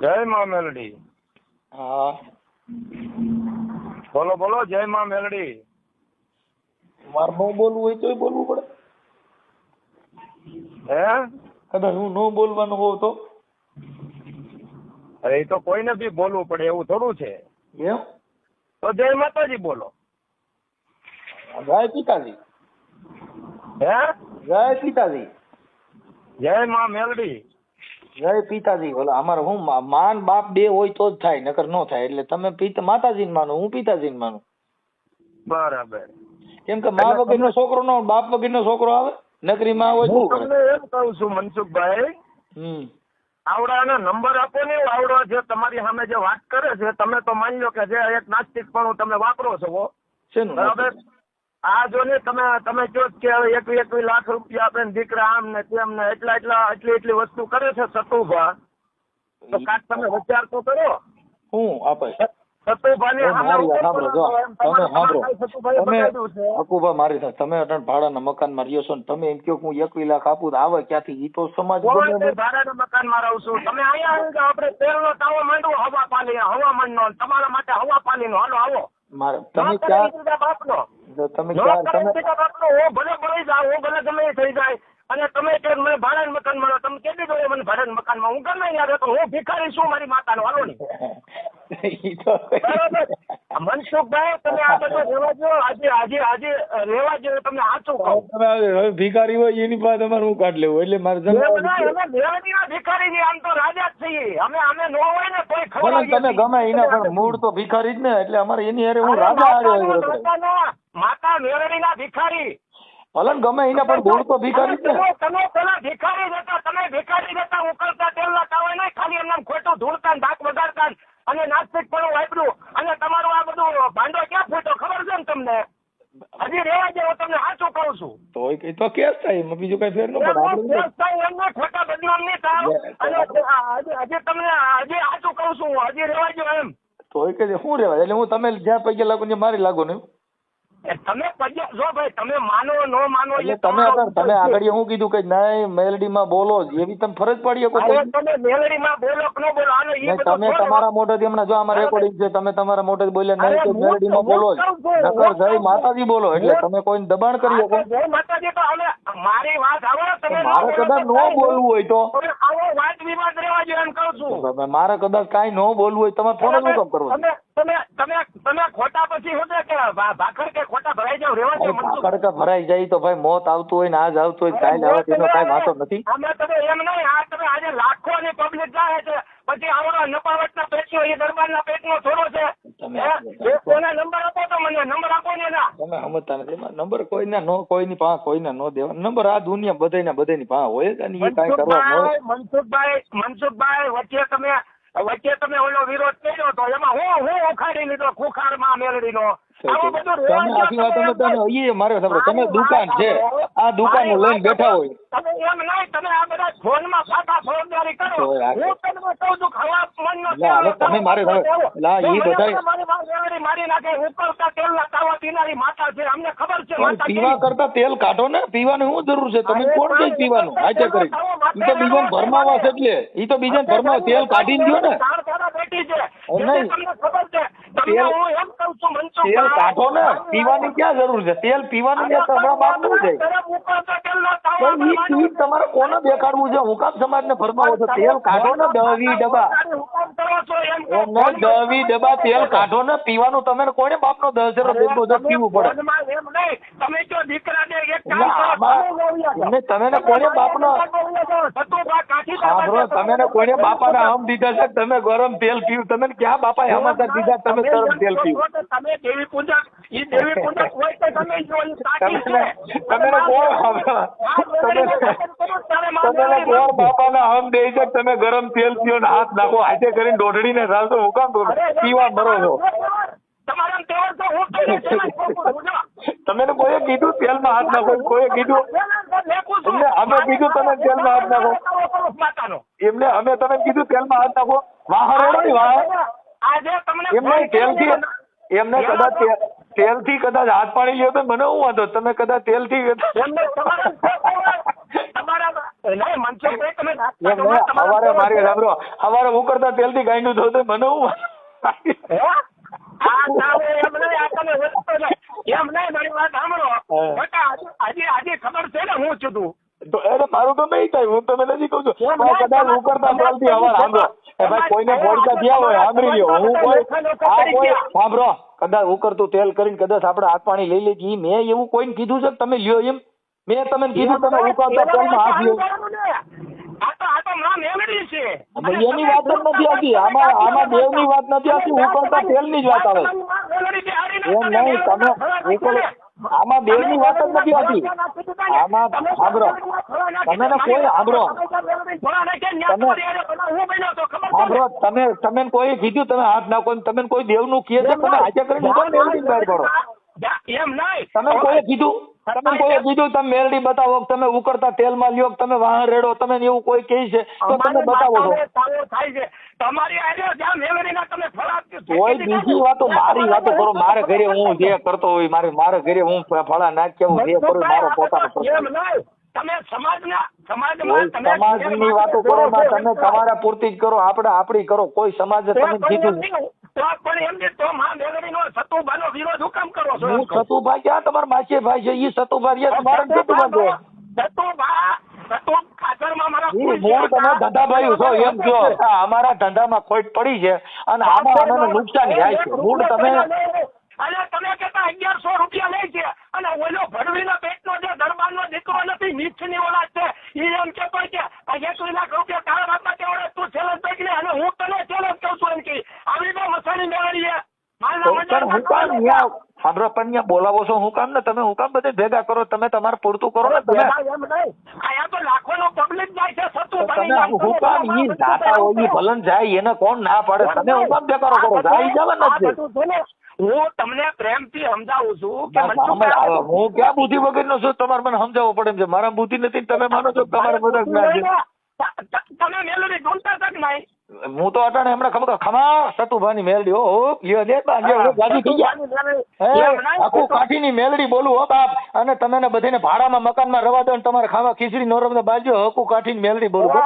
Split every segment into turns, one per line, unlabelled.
જય માં મેલડી.
હા.
બોલો બોલો જય માં મેલડી.
મારે ન બોલવું હોય તોય બોલવું પડે.
હે?
કદાચ હું ન બોલવાનું હોઉં તો?
અરે એ તો કોઈને બી બોલવું પડે એવું થોડું છે.
એમ?
તો જય માતાજી બોલો.
જય પિતાજી.
હે?
જય પિતાજી.
જય માં મેલડી.
જય પિતાજી ઓલા અમારે હું માન બાપ બે હોય તો જ થાય નકર નો થાય. એટલે તમે પિતા માતાજીને માનો હું પિતાજીને માનું.
બરાબર.
કેમ કે મા વગરનો છોકરો નો બાપ વગરનો છોકરો આવે નકરી માં હોય
હું
શું કરે?
તમને એમ કહું છું મનસુખભાઈ
હમ.
આવડાનો નંબર આપો ને આવડો જે તમારી સામે જે વાત કરે છે તમે તો માની લો કે જે એક નાસ્તિક પણ તમે વાપરો છો બરાબર? આ જો ને તમે તમે કહો કે હવે એકવી એકવી લાખ રૂપિયા આપે ને દીકરા આમ ને તેમ ને એટલા એટલા એટલી એટલી વસ્તુ કરે છે સતુભા. તો કાંઈક તમે વિચાર તો કરો.
હું આપે? તમે
ભાઈ સતુભાઈએ
તમે
બતાવ્યું છે.
હકુભા મારી સાથે તમે અટાણ ભાડાના મકાનમાં રહ્યો છો ને તમે એમ કહો હું એકવી લાખ આપું આવે ક્યાંથી? ઈ તો સમાજ
ભાડાના મકાનમાં રહું છું. તમે અહીંયા આવીને કે નો તાવો માંડવો હવા પાલી હવામાનનો તમારા માટે હવા પાલીનો. હાલો આવો.
મારે તમે ક્યાં તમે ક્યાં તમે
ભલે ભળી જાઉં હું ભલે ગમે એ થઈ જાય. અને તમે કે મને ભાડાના મકાન મળો તમે કેટલી જોડે મને ભાડાનું મકાનમાં હું ગમે ત્યાં તો હું ભિખારી છું મારી માતાનો હાલો ની. બરાબર. મનસુખભાઈ તમે આ બધું રહેવા જો આજે આજે આજે રહેવા જો તમને સાચું કહું.
તમે ભિખારી હોય એની પાસે તમારે હું કાઢ લેવું? એટલે મારે
ભિખારી ની આમ તો રાજા જ છીએ. અમે અમે ન હોય ને કોઈ
ખબર ને તમે ગમે એના પણ મૂળ તો ભિખારી જ ને એટલે અમારે એની હારે હું રાજા
માતા મેરડીના ભિખારી.
ભલે ગમે એના પણ મૂળ તો ભિખારી જ
તમે તમે ભિખારી દેતા તમે ભિખારી દેતા ઉકળતા તેલના તાવે નહીં ખાલી એમને ખોટું ધૂળતા ને ધાક વગાડતા અને નાસ્તિક પણ વાપર્યું. અને તમારું આ બધું ભાંડો ક્યાં ફૂટ્યો ખબર છે ને તમને? હજી રેવા દે હું તમને સાચું કહું છું.
તો કઈ તો કેસ થાય એમાં બીજું કઈ ફેર ન પડે.
કેસ થાય એમને ખોટા બદનામ નહીં થાય. અને હજી તમને હજી સાચું કહું છું હું. હજી રેવા દો એમ.
તો કે શું રેવા એટલે હું તમે જ્યાં પૈકી લાગુ ને મારી લાગુ ને
એ તમે જો ભાઈ તમે માનો નો માનો
એટલે તમે
તમારો
તમે આગળ હું કીધું કે નહીં મેલડીમાં બોલો એવી તમે ફરજ પડી શકો કોઈ
તમે મેલડીમાં બોલો કે ન બોલો આનો એ
તમે તમારા મોઢેથી હમણાં જો આમાં રેકોર્ડિંગ છે તમે તમારા મોઢેથી બોલ્યા નહીં
તો
મેલડીમાં બોલો જ. નકર જય માતાજી બોલો એટલે તમે કોઈને દબાણ કરી શકો?
જય માતાજી તો હવે મારી વાત આવો તમે
મારે કદાચ ન બોલવું હોય તો.
વિવાદ રહેવા જોઈએ એમ કહું છું.
મારે કદાચ કાંઈ ન બોલવું હોય તમે ફોન જ કામ કરો
તમે તમે તમે તમે ખોટા પછી શું કે ભાખર કે ખોટા ભરાઈ જાવ રહેવા દો ભાખર
કે ભરાઈ જાય તો ભાઈ મોત આવતું હોય ને આજ આવતું હોય કાલ આવે તેનો કાઈ વાંધો નથી.
અમે તમે એમ નહીં આ તમે આજે લાખો ની પબ્લિક જાય છે પછી આવડો નપાવટના પેટનો એ દરબારના પેટનો થોડો છે
તમે
હે? એ- એના નંબર આપો તો મને નંબર આપો ને એના
તમે સમજતા નથી નંબર કોઈના નો, કોઈની પાસે, કોઈના નો દેવા. નંબર આ દુનિયા બધાયના બધાયની પાસે હોય જ અને એ કાંઈ કરવા
મનસુખભાઈ મનસુખભાઈ વચ્ચે તમે વચ્ચે તમે ઓલો વિરોધ કર્યો તો એમાં હું હું ઉખાડી લીધો ખુખારમાં બધું
તમે આખી વાત તમે તમે એ મારે સાંભળો તમે દુકાન છે આ દુકાન લઈને બેઠા હોય.
તમે એમ નહીં તમે આ બધા ફોનમાં ખાતા ફોજદારી કરો. હું તમને કહું છું ખવા મનનો
લા, તમે મારે લા, ઈ
મને મારી વાત મેલડી મારી નાખે ઉકળતા તેલના તાવા પીનારી માતા છે. અમને ખબર છે માતા
પીવા કરતા તેલ કાઢો ને પીવાની શું જરૂર છે? તમે કોણ કઈ પીવાનું?
એ
હાચે કરી. ઈ તો બીજાને ભરમાવા છે એટલે ઈ તો બીજાને ભરમાવા તેલ કાઢીને દ્યો ને.
બેટી છે. તમને ખબર છે
તેલ-
છું
કાઢો ને. પીવાની ક્યાં જરૂર છે? તેલ પીવાનું તમારા ઈ કોને દેખાડવું છે? હુકામ સમાજને ફરમાવો છો તેલ કાઢો ને દવી ડબ્બા. દવી ડબ્બા તેલ કાઢો ને પીવાનું તમે કોને બાપનો દસ હજાર બેનો પીવું પડે?
તમે જો દીકરાને એક
તમે ને કોને બાપનો સાંભળો તમે ને કોઈને બાપાના હમ દીધા છે તમે ગરમ તેલ પીવું તમે ક્યાં બાપાએ હમાચાર દીધા તમે તેલ પીવું
તમે દેવી પૂજક. ઈ દેવી પૂજક હોય તો તમે જો ઈ સાચી છે.
તમે ને તમે તમે બાપાના હમ દે છે તમે ગરમ તેલ પીઓ ને હાથ નાખો હાથે કરીને દોઢડીને ચાલતો હું કામ કરું? પીવા મરો છો.
તો તેમાં
કોઈએ કીધું તેલમાં હાથ નાખો કોઈએ કીધું? એમને અમે કીધું તમે તેલમાં હાથ નાખો. એમને અમે તમે કીધું તેલમાં હાથ નાખો. વાહ. રેડો વાહ
આજે તમને
એમને તેલથી એમને કદાચ તે- તેલથી કદાચ હાથ પાણી લ્યો તો મને હું વાંધો? તમે કદાચ
નહીં
સવારે મારી સાંભળો સવારે હું
હે?
હા.
હું તું.
તો મારું તો નહીં થાય હું તમે નથી કહું છું. કદાચ
તમે-
તેલથી હવાર સાંભળો. ભાઈ કોઈને ભોળકા થયા હોય સાંભળી લ્યો. હું કોઈ આ કોઈ સાંભળો. કદાચ ઉકળતું તેલ કરીને કદાચ આપણે હાથ પાણી લઈ લેજી. મેં એવું કોઈને કીધું છે તમે લ્યો એમ? મેં તમને કીધું તમે ઉકળતા તેલમાં હાથ લ્યો. એની વાત જ નથી આવતી. આમાં આમાં દેવની વાત નથી આવતી. ઉકળતા તેલની જ વાત આવે. એમ નહીં તમે ઉકળ આમાં દેવની વાત જ નથી હોતી. આમાં સાંભળો તમે ને કોઈ સાંભળો સાંભળો તમે તમે કોઈ કીધું તમે હાથ નાખો કોઈ તમે કોઈ દેવનું કહે છે તમે હાજર કરીને બહાર પડો.
એમ નહીં.
તમે કોઈ કીધું? તમે કોઈએ કીધું તમે મેલડી બતાવો તમે ઉકળતા તેલમાં લ્યો તમે વાહન રેડો તમે એવું કોઈ કહે છે તો તમે બતાવો છો
થાય છે. તમારી આજે જ્યાં મેલડીના તમે ફળા
કોઈ બીજી વાતો મારી વાતો કરો મારે ઘરે હું જે કરતો હોય મારે મારે ઘરે હું ફળા નાખ્યા હું જે કરું મારો પોતાનો
તમે સમાજના સમાજમાં તમે
સમાજની વાતો કરો તમે તમારા પૂરતી જ કરો આપણે આપણી કરો કોઈ સમાજ તમે કીધું.
તો પણ એમ તો માં મેલડીનો સતુભાનો વિરોધ હું કામ કરો છો?
હું સતુભાઈ ક્યાં? તમારા માસી ભાઈ છે ઈ
સતુભા સતુ ખાતરમાં મારા
ઈ મૂળ તમે છો એમ કહો. અમારા ધંધામાં ખોટ પડી છે અને આમાં નુકસાન થાય છે. મૂળ તમે
અને તમે કહેતા અગિયારસો રૂપિયા લે છે અને ઓલો ભડવીનો પેટનો જે દરબારનો દીકરો નથી મીઠની ઓલાદ છે ઈ એમ કહેતો હોય કે આ એકવીસ લાખ રૂપિયા તારા બાપા કેવડે તું ચેલેન્જ પકડી લે અને હું તને ચેલેન્જ કહું છું એમ કે
પણ હું કામ ન્યા સાંભળો પણ ન્યા બોલાવો છો હું કામ ને? તમે હું કામ બધે ભેગા કરો? તમે તમારે પૂરતું કરો ને તમે?
અહીંયા તો લાખોનો પબ્લિક જાય છે સતુ
તમે હું કામ ઈ જાતા હોય ઈ ભલન જાય એને કોણ ના પાડે? તમે હું કામ ભેગા કરો જાય જવા નથી
હું તમને પ્રેમથી સમજાવું છું કે
ના, હું ક્યાં બુદ્ધિ વગરનો છું? તમારે મને સમજાવવો પડે એમ છે. મારા બુદ્ધિ નથી તમે માનો છો તમારે બધા જ્ઞાન છે.
તમે મેલોડી ઢૂંઢતા તક નહીં.
હું તો અટાણે હમણાં ખબર ખમા સતુભાની મેલડી ઓ યો દે બા, લ્યો, હવે થઈ ગયા આખું કાઠીની મેલડી બોલું હો બાપ. અને તમે ને બધાને ભાડામાં મકાનમાં રવા દો ને તમારે ખાવા ખીચડી નો રમતા બાજુ હકુ કાઠીની મેલડી બોલું. હો.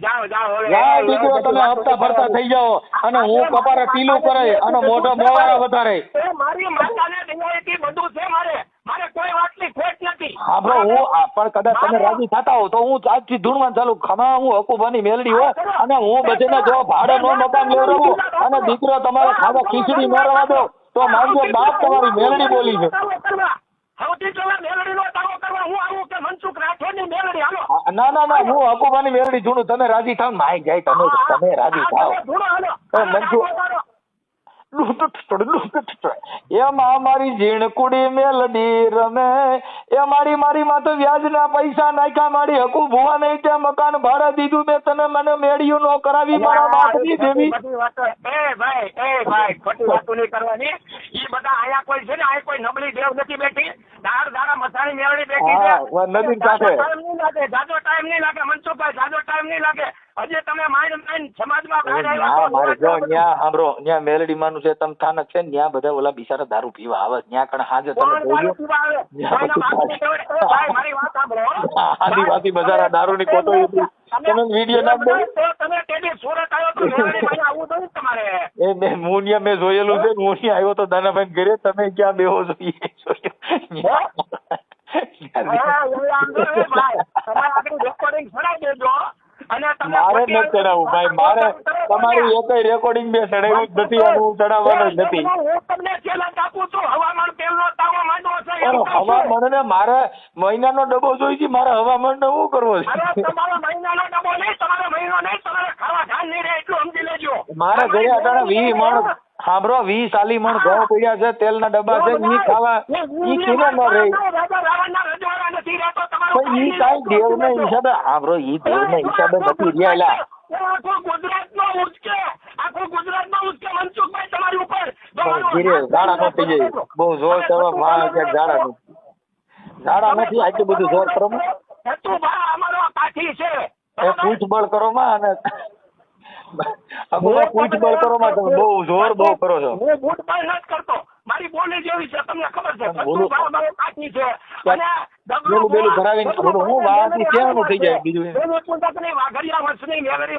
જાઓ જાઓ હવે.
યા દીકરો તમે હપ્તા ભરતા થઈ જાઓ. અને હું કપારે ટીલું કરે અને મોઢો મોવારા વધારે.
એ મારી માતાને બધું છે મારે. મારે કોઈ વાતની ખોટ નથી.
હા બ્રો હું પણ કદાચ તમે રાજી થતા હો તો હું આજથી ધૂણવાન ચાલુ ખમા હું હકુભાની મેલડી હોય અને હું બધાને જો ભાડે નો મકાન લેવડાવું અને દીકરો તમારે ખાવા ખીચડી ન રવા દો તો માનજો બાપ તમારી મેલડી બોલી છે.
સૌથી પહેલા મેલડીનો દાવો કરવા. હું આવું કે મનસુખ રાઠોડની મેલડી હાલો.
ના ના ના હું હકુબાની મેલડી જૂનું તમે રાજી થાવ માય જાય તમે તમે રાજી થાવ.
હાલો.
એ મારી ઝીણકુડી મેલડી રમે. એ મારી મારી માં તો વ્યાજના પૈસા નાખ્યા મારી હકુ ભુવા નહીં ત્યાં મકાન ભાડે દીધું મેં. તને મને મેળ્યું નો કરાવી મારા બાપની દેવી.
એ ભાઈ એ ભાઈ ખોટી વાતો નહીં કરવાની. ઈ બધા આયા કોઈ છે ને? આય કોઈ નબળી દેવ નથી બેઠી. દાળ દાડા મસાણી મેળવી બેઠી છે.
વા કાંઠે.
ટાઈમ નહીં લાગે જાજો ટાઈમ નહીં લાગે મનસુખભાઈ જાજો ટાઈમ નહીં લાગે. હજી તમે માઇન્ડ માઇન્ડ સમાજમાં બહાર આવ્યા.
મારે જો ન્યા સાંભળો ન્યા મેલડી માનું છે તમ થાનક છે ને ન્યા બધા ઓલા બિચારા દારૂ પીવા આવે ન્યા કણ હાજે તમે
દારૂ આવે? મારી વાત સાંભળો
આદિવાસી બજારા કોટો તમે વીડિયો નાખ દો
તમે તેદી સુરત આવ્યો તો પાસે આવવું તમારે.
એ મેં મુનિયા મે જોયેલું છે મુનિયા આવ્યો તો દાનાભાઈ ઘરે તમે ક્યાં બેહો છો? એ
હા, એ આમ ભાઈ, તમારે આપણી recording ચડાવી દેજો. અને
મારે નથી ચડાવવું ભાઈ મારે તમારી એકય રેકોર્ડિંગ બે ચડાવ્યું જ નથી અને હું ચડાવવાનો જ નથી.
હું તમને challenge આપું છું હવામાન તેલનો તાવો માંડવો છે એમ
પણ
કહું છું.
હવામાનને મારે મહિનાનો ડબ્બો જોઈ છે મારે હવામાનનો શું કરવો છે?
તમારો મહિનાનો ડબ્બો નહીં તમારો મહિનો નહીં તમારે ખાવા ધાન નહીં રહે એટલું સમજી લેજો.
મારે ઘરે અટાણે વી મણ સાંભળો વી સાલી મણ ઘઉં પડ્યા છે તેલના ડબ્બા છે ઈ ખાવા ઈ કિલો ન રહે પણ ઈ કાંઈ દેવના હિસાબે સાંભળો ઈ દેવના હિસાબે નથી રહ્યા નો બહુ જોર કરવા માં ક્યાંક ઝાડા નું ઝાડા નથી. આટલું બધું જોર કરો.
તું બા અમારો કાઠી છે.
એ પૂછબળ કરો માં અને અગુમાં પૂછબળ કરો માં તમે બહુ જોર બહુ કરો છો.
હું બૂટ પણ નથી કરતો. મારી બોલી જેવી છે તમને ખબર છે.
પણ
ભાવ મારો કાચી છે. અને ડગલું
બેલું બેલું ભરાવીને
ડગલું
હું
ગોળા
કેવાનું થઈ જાય બીજું એ?
એની કુંડકની વાઘડિયા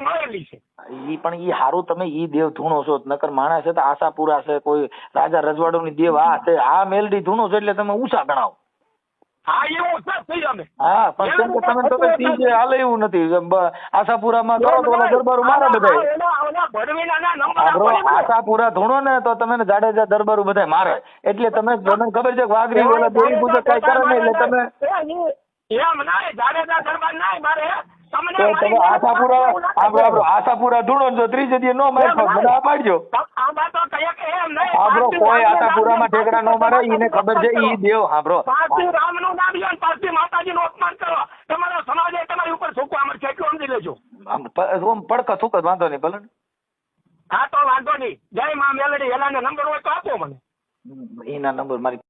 મળેલી છે.
ઈ પણ ઈ હારું તમે ઈ દેવ ધૂણો છો. નકર માણસ છે તો આશાપુરા છે કોઈ રાજા રજવાડો ની દેવ આ છે. આ મેલડી ધૂણો છો એટલે તમે ઊંચા ગણાવો.
હા એવું થઈ અમે.
હા પણ કે તમે તમે તીજે હાલે એવું નથી. આશાપુરામાં કરો તો ઓલા દરબારો મારે બધાય. આશાપુરા ધૂણો ને તો તમે જાડેજા દરબારો બધાય મારે. એટલે તમે તમને ખબર છે વાઘરી ઓલા દેવી પૂજક કઈ કરે ને એટલે તમે
એમ નાય જાડેજા દરબાર નાય મારે
તમે આશાપુરા આબરો આશાપુરા ધૂણો જો ત્રીજે દી નો મારે મને આ પાડજો. આબરો કોઈ આશાપુરામાં ઠેકડા નો મારે એને ખબર છે ઈ દેવ. હાંભળો
માતાજીનું અપમાન કરો તમારા સમાજ તમારી ઉપર થૂકવા મળશે એટલું સમજી લેજો.
આમ પડક થૂક જ વાંધો નહીં ભલે
હા તો વાંધો નહીં. જય મા મેલડી એલાને નંબર હોય તો આપો મને.
એના નંબર મારી